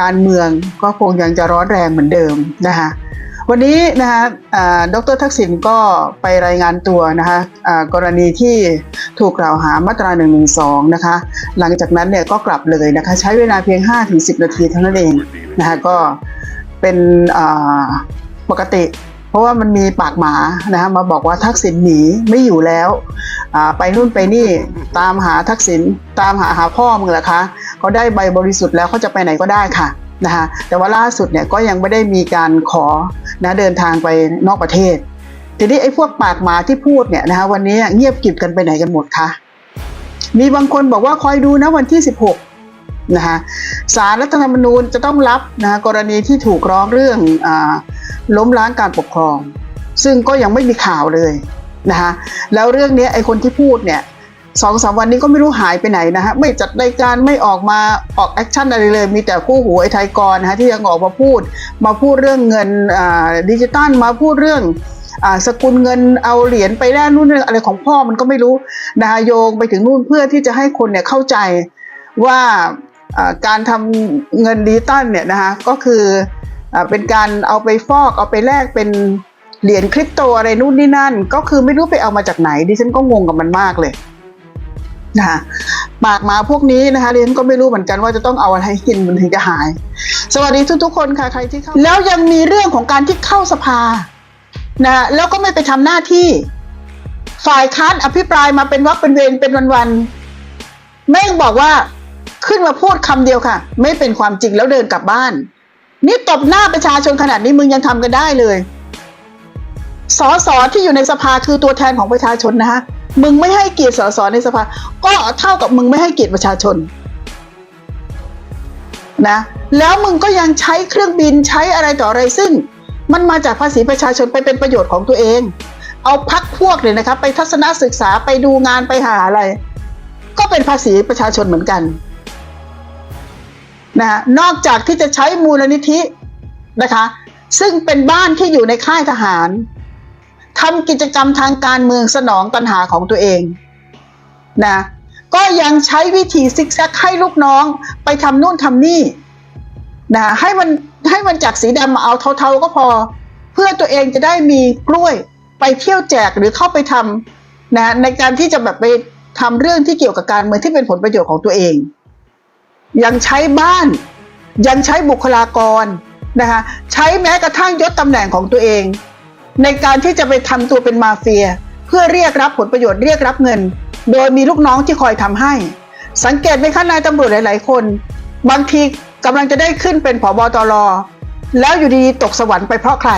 การเมืองก็คงยังจะร้อนแรงเหมือนเดิมนะคะวันนี้นะคะดรทักษิณก็ไปรายงานตัวนะคะะกรณีที่ถูกกล่าวหามาตรา1นึนะคะ หลังจากนั้นเนี่ยก็กลับเลยนะคะ ใช้เวลาเพียง 5-10 นาทีเท่านั้นเองนะคะก็เป็นปกติ ราะว่ามันมีปากหมานะคะมาบอกว่าทักษิณหนีไม่อยู่แล้วไปนู่นไปนี่ตามหาทักษิณตามหาหาพ่อมึงเหรอคะเขาได้ใบบริสุทธิ์แล้วเขาจะไปไหนก็ได้ค่ะนะคะแต่ว่าล่าสุดเนี่ยก็ยังไม่ได้มีการขอนะเดินทางไปนอกประเทศ ทีนี้ไอ้พวกปากหมาที่พูดเนี่ยนะคะวันนี้เงียบกิบกันไปไหนกันหมดคะมีบางคนบอกว่าคอยดูนะวันที่ 16นะคะสารรัฐธรรมนูญจะต้องรับนะะกรณีที่ถูกร้องเรื่องอา ล้มล้างการปกครอง ซึ่งก็ยังไม่มีข่าวเลยนะคะแล้วเรื่องนี้ไอ้คนที่พูดเนี่ยสองสามวันนี้ก็ไม่รู้หายไปไหนนะฮะไม่จัดรายการไม่ออกมาออกแอคชั่นอะไรเลย มีแต่คู่หูไอ้ไทยกรนะฮะที่ยังออกมาพูด มาพูดเรื่องเงินดิจิตอลมาพูดเรื่องอสกุลเงินเอาเหรียญไปแลกนู่นอะไรของพ่อมันก็ไม่รู้นะคะโยงไปถึงนู่นเพื่อที่จะให้คนเนี่ยเข้าใจว่าการทำเงินดิจิตอลเนี่ยนะคะก็คือ เป็นการเอาไปฟอกเอาไปแลกเป็นเหรียญคริปโตอะไรนู่นนี่นั่น ก็คือไม่รู้ไปเอามาจากไหนดิฉันก็งงกับมันมากเลยนะคะปากหมาพวกนี้นะคะดิฉันก็ไม่รู้เหมือนกันว่าจะต้องเอาอะไรกินมันถึงจะหาย สวัสดีทุกๆคนค่ะใครที่เข้าแล้วยังมีเรื่องของการที่เข้าสภานะแล้วก็ไม่ไปทำหน้าที่ ฝ่ายค้านอภิปรายมาเป็นวักเป็นเวรเป็นวันๆแม่งบอกว่าขึ้นมาพูดคำเดียวค่ะ ไม่เป็นความจริงแล้วเดินกลับบ้าน นี่ตบหน้าประชาชนขนาดนี้มึงยังทำกันได้เลยสอสอที่อยู่ในสภาคือตัวแทนของประชาชนนะฮะมึงไม่ให้เกียรติสสในสภา ก็เท่ากับมึงไม่ให้เกียรติประชาชนนะแล้วมึงก็ยังใช้เครื่องบินใช้อะไรต่ออะไรซึ่ง มันมาจากภาษีประชาชนไปเป็นประโยชน์ของตัวเอง เอาพักพวกเลยนะครับไปทัศนศึกษาไปดูงานไปหาอะไร ก็เป็นภาษีประชาชนเหมือนกัน นะนอกจากที่จะใช้มูลนิธินะคะ ซึ่งเป็นบ้านที่อยู่ในค่ายทหารทำกิจกรรมทางการเมืองสนองตัณหาของตัวเองนะก็ยังใช้วิธีซิกแซกให้ลูกน้องไปทำนู่นทำนี่นะให้มันให้มันจากสีดำมาเอาเทาๆก็พอ เพื่อตัวเองจะได้มีกล้วยไปเที่ยวแจกหรือเข้าไปทำนะในการที่จะแบบไปทำเรื่องที่เกี่ยวกับการเมืองที่เป็นผลประโยชน์ของตัวเอง ยังใช้บ้าน ยังใช้บุคลากรนะคะใช้แม้กระทั่งยศตำแหน่งของตัวเอง ในการที่จะไปทำตัวเป็นมาเฟีย เพื่อเรียกรับผลประโยชน์เรียกรับเงิน โดยมีลูกน้องที่คอยทำให้ สังเกตไหมคะนายตำรวจหลาย ๆ คน บางทีกำลังจะได้ขึ้นเป็นผบตรแล้วอยู่ดีตกสวรรค์ไปเพราะใคร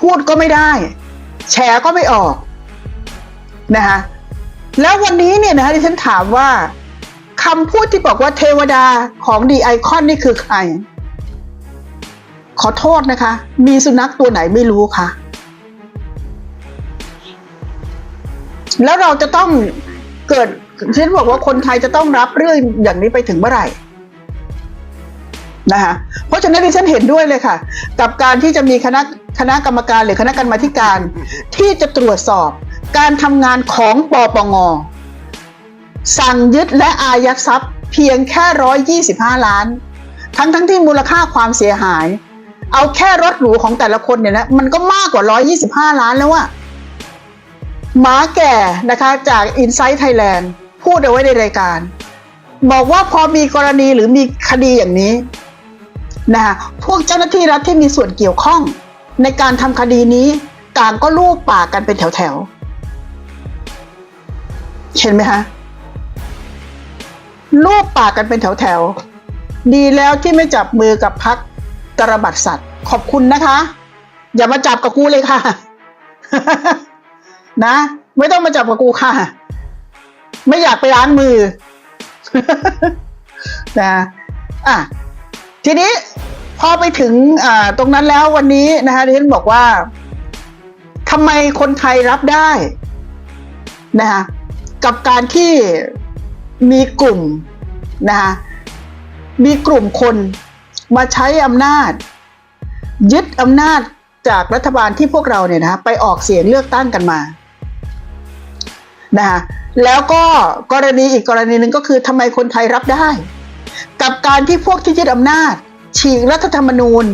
พูดก็ไม่ได้ แฉก็ไม่ออกนะคะแล้ววันนี้เนี่ยนะคะที่ฉันถามว่า คำพูดที่บอกว่าเทวดาของดีไอคอนนี่คือใคร ขอโทษนะคะ มีสุนัขตัวไหนไม่รู้คะแล้วเราจะต้องเกิดฉันบอกว่าคนไทยจะต้องรับเรื่องอย่างนี้ไปถึงเมื่อไหร่นะคะเพราะฉะนั้นดิฉันเห็นด้วยเลยค่ะ กับการที่จะมีคณะคณะกรรมการหรือคณะกรรมาธิการ ที่จะตรวจสอบการทำงานของปปง สั่งยึดและอายัดทรัพย์เพียงแค่ร้อยยี่สิบห้าล้าน ทั้งทั้งที่มูลค่าความเสียหาย เอาแค่รถหรูของแต่ละคนเนี่ยนะมันก็มากกว่าร้อยยี่สิบห้าล้านแล้วอะหมาแก่นะคะจาก Insight Thailand พูดเอาไว้ในรายการ บอกว่าพอมีกรณีหรือมีคดีอย่างนี้นะคะพวกเจ้าหน้าที่รัฐที่มีส่วนเกี่ยวข้อง ในการทำคดีนี้ต่างก็ลูบปากกันเป็นแถวๆ เห็นไหมคะ ลูบปากกันเป็นแถวๆ ดีแล้วที่ไม่จับมือกับพักตรบัดสัตว์ ขอบคุณนะคะ อย่ามาจับกับกูเลยค่ะ นะ ไม่ต้องมาจับกับกูค่ะ ไม่อยากไปล้างมือ นะอะทีนี้พอไปถึงอ่าตรงนั้นแล้ววันนี้นะคะดิฉันบอกว่าทำไมคนไทยรับได้นะคะกับการที่ มีกลุ่มนะคะมีกลุ่มคนมาใช้อำนาจ ยึดอำนาจจากรัฐบาลที่พวกเราเนี่ยนะไปออกเสียงเลือกตั้งกันมานะคะแล้วก็กรณีอีกกรณีหนึ่งก็คือทำไมคนไทยรับได้ กับการที่พวกที่ยึดอำนาจ ฉีกรัฐธรรมนูญ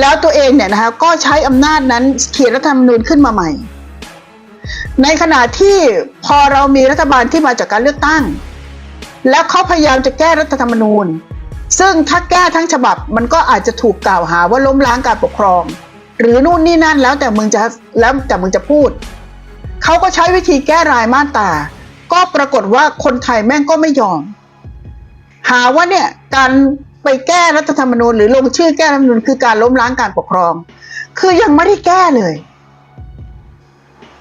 แล้วตัวเองเนี่ยนะคะก็ใช้อำนาจนั้นเขียนรัฐธรรมนูญขึ้นมาใหม่ ในขณะที่พอเรามีรัฐบาลที่มาจากการเลือกตั้ง แล้วเขาพยายามจะแก้รัฐธรรมนูญ ซึ่งถ้าแก้ทั้งฉบับมันก็อาจจะถูกกล่าวหาว่าล้มล้างการปกครอง หรือนู่นนี่นั่นแล้วแต่มึงจะแล้วแต่มึงจะพูดเขาก็ใช้วิธีแก้รายมาตราก็ปรากฏว่าคนไทยแม่งก็ไม่ยอม หาว่าเนี่ยการไปแก้รัฐธรรมนูญหรือลงชื่อแก้รัฐธรรมนูญคือการล้มล้างการปกครอง คือยังไม่ได้แก้เลย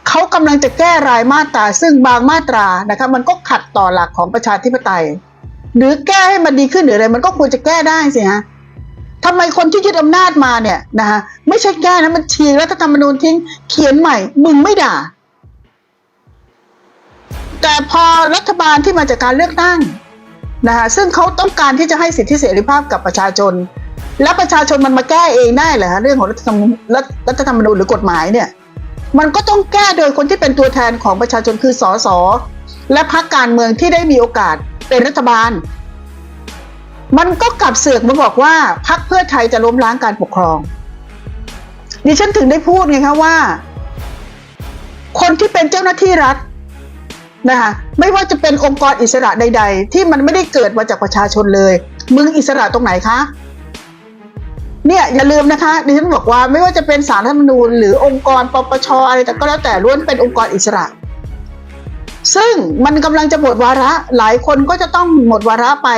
เขากำลังจะแก้รายมาตรา ซึ่งบางมาตรานะคะมันก็ขัดต่อหลักของประชาธิปไตย หรือแก้ให้มันดีขึ้นหรืออะไรมันก็ควรจะแก้ได้สิฮะทำไมคนที่ยึดอำนาจมาเนี่ยนะคะไม่ใช่แก้นะมันฉีกรัฐธรรมนูญทิ้งเขียนใหม่ มึงไม่ด่า แต่พอรัฐบาลที่มาจากการเลือกตั้งนะคะซึ่งเขาต้องการที่จะให้สิทธิเสรีภาพกับประชาชน และประชาชนมันมาแก้เองได้เหรอฮะเรื่องของรัฐธรรมรัฐธรรมนูญหรือกฎหมายเนี่ย มันก็ต้องแก้โดยคนที่เป็นตัวแทนของประชาชนคือสสและพรรคการเมืองที่ได้มีโอกาสเป็นรัฐบาล มันก็กลับเสือกมาบอกว่าพรรคเพื่อไทยจะล้มล้างการปกครองดิฉันถึงได้พูดไงคะว่า คนที่เป็นเจ้าหน้าที่รัฐนะคะไม่ว่าจะเป็นองค์กรอิสระใด ๆ ที่มันไม่ได้เกิดมาจากประชาชนเลย มึงอิสระตรงไหนคะ เนี่ยอย่าลืมนะคะดิฉันบอกว่าไม่ว่าจะเป็นสารรัฐธรรมนูญหรือองค์กรปปชอะไรแต่ก็แล้วแต่ล้วนเป็นองค์กรอิสระ ซึ่งมันกำลังจะหมดวาระหลายคนก็จะต้องหมดวาระไป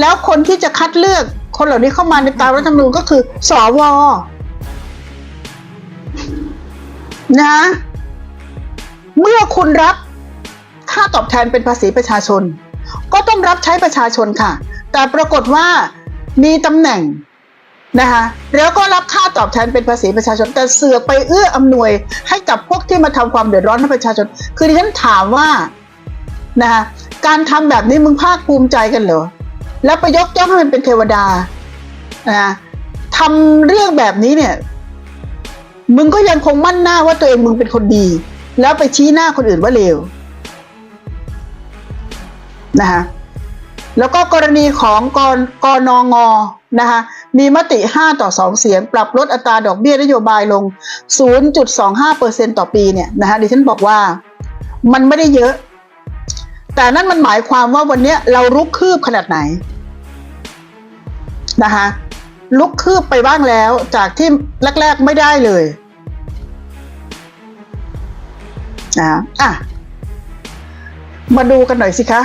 แล้วคนที่จะคัดเลือกคนเหล่านี้เข้ามาในตามรัฐธรรมนูญก็คือสวนะ เมื่อคุณรับค่าตอบแทนเป็นภาษีประชาชน ก็ต้องรับใช้ประชาชนค่ะ แต่ปรากฏว่ามีตำแหน่ง นะคะแล้วก็รับค่าตอบแทนเป็นภาษีประชาชน แต่เสือกไปเอื้ออำนวยให้กับพวกที่มาทำความเดือดร้อนให้ประชาชน คือดิฉันถามว่านะคะการทำแบบนี้มึงภาคภูมิใจกันเหรอ แล้วไปยกย่องให้มันเป็นเทวดานะทำเรื่องแบบนี้เนี่ย มึงก็ยังคงมั่นหน้าว่าตัวเองมึงเป็นคนดี แล้วไปชี้หน้าคนอื่นว่าเลวนะคะแล้วก็กรณีของกกนงนะคะ มีมติ 5 ต่อ 2 เสียง ปรับลดอัตราดอกเบี้ยนโยบายลง 0.25%ต่อปีเนี่ยนะคะดิฉันบอกว่ามันไม่ได้เยอะ แต่นั่นมันหมายความว่าวันนี้เราลุกคืบขนาดไหนนะคะลุกคืบไปบ้างแล้วจากที่แรก ๆไม่ได้เลยนะอะ มาดูกันหน่อยสิคะ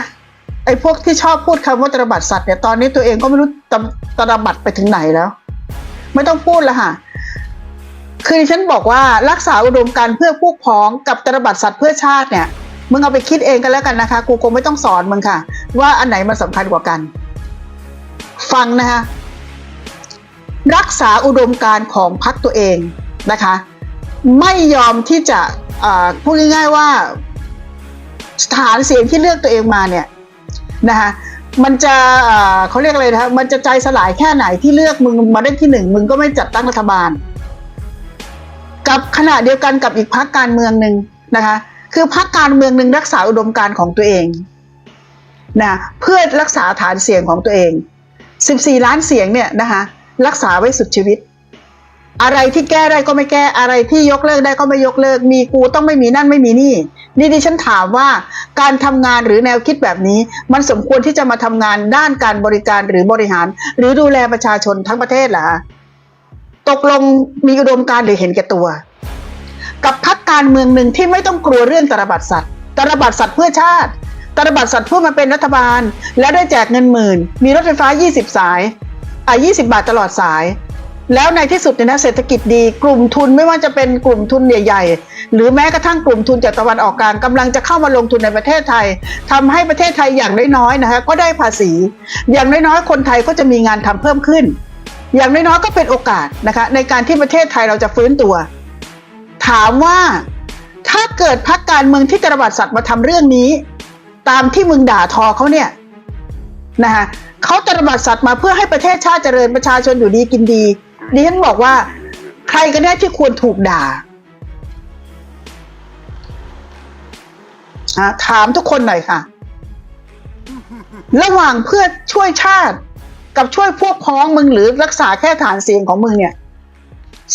ไอ้พวกที่ชอบพูดคำว่าตรบัดสัตว์เนี่ยตอนนี้ตัวเองก็ไม่รู้ ตะตระบัดไปถึงไหนแล้ว ไม่ต้องพูดแล้วค่ะ คือฉันบอกว่ารักษาอุดมการเพื่อพวกพ้องกับตระบัดสัตว์เพื่อชาติเนี่ยมึงเอาไปคิดเองกันแล้วกันนะคะ กูคงไม่ต้องสอนมึงค่ะ ว่าอันไหนมันสำคัญกว่ากัน ฟังนะคะ รักษาอุดมการของพรรคตัวเองนะคะ ไม่ยอมที่จะพูดง่ายๆว่าฐานเสียงที่เลือกตัวเองมาเนี่ยนะคะ มันจะเขาเรียกอะไรนะคะมันจะใจสลายแค่ไหนที่เลือกมึงมาได้ที่หนึ่งมึงก็ไม่จัดตั้งรัฐบาล กับขณะเดียวกันกับอีกพรรคการเมืองหนึ่งนะคะ คือพรรคการเมืองหนึ่งรักษาอุดมการณ์ของตัวเองนะเพื่อรักษาฐานเสียงของตัวเอง 14 ล้านเสียงเนี่ยนะคะรักษาไว้สุดชีวิต อะไรที่แก้ได้ก็ไม่แก้อะไรที่ยกเลิกได้ก็ไม่ยกเลิก มีกูต้องไม่มีนั่นไม่มีนี่ นี่ดิฉันถามว่าการทำงานหรือแนวคิดแบบนี้ มันสมควรที่จะมาทำงานด้านการบริการหรือบริหาร หรือดูแลประชาชนทั้งประเทศเหรอตกลงมีอุดมการหรือเห็นแก่ตัว กับพรรคการเมืองหนึ่งที่ไม่ต้องกลัวเรื่องตรบัดสัตว์ตรบัดสัตว์เพื่อชาติตรบัดสัตว์เพื่อมาเป็นรัฐบาล แล้วได้แจกเงินหมื่น มีรถไฟฟ้า 20 สายอะ20 บาทตลอดสาย แล้วในที่สุดเนี่ยนะเศรษฐกิจดีกลุ่มทุนไม่ว่าจะเป็นกลุ่มทุนใหญ่ๆ หรือแม้กระทั่งกลุ่มทุนจากตะวันออกกลางกำลังจะเข้ามาลงทุนในประเทศไทยทำให้ประเทศไทยอย่างน้อยๆนะคะก็ได้ภาษี อย่างน้อยๆคนไทยก็จะมีงานทำเพิ่มขึ้น อย่างน้อยๆก็เป็นโอกาสนะคะในการที่ประเทศไทยเราจะฟื้นตัว ถามว่าถ้าเกิดพรรคการเมืองที่ตระบัดสัตว์มาทำเรื่องนี้ ตามที่มึงด่าทอเขาเนี่ยนะคะเขาตระบัดสัตว์มาเพื่อให้ประเทศชาติเจริญประชาชนอยู่ดีกินดี ดิฉันบอกว่า ใครกันแน่ที่ควรถูกด่าถามทุกคนหน่อยค่ะ ระหว่างเพื่อช่วยชาติกับช่วยพวกพ้องมึงหรือรักษาแค่ฐานเสียงของมึงเนี่ย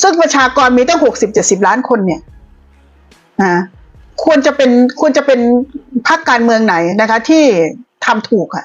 ซึ่งประชากรมีตั้งหกสิบเจ็ดสิบล้านคนเนี่ยนะควรจะเป็นควรจะเป็นพรรคการเมืองไหนนะคะ ที่ทำถูกอะ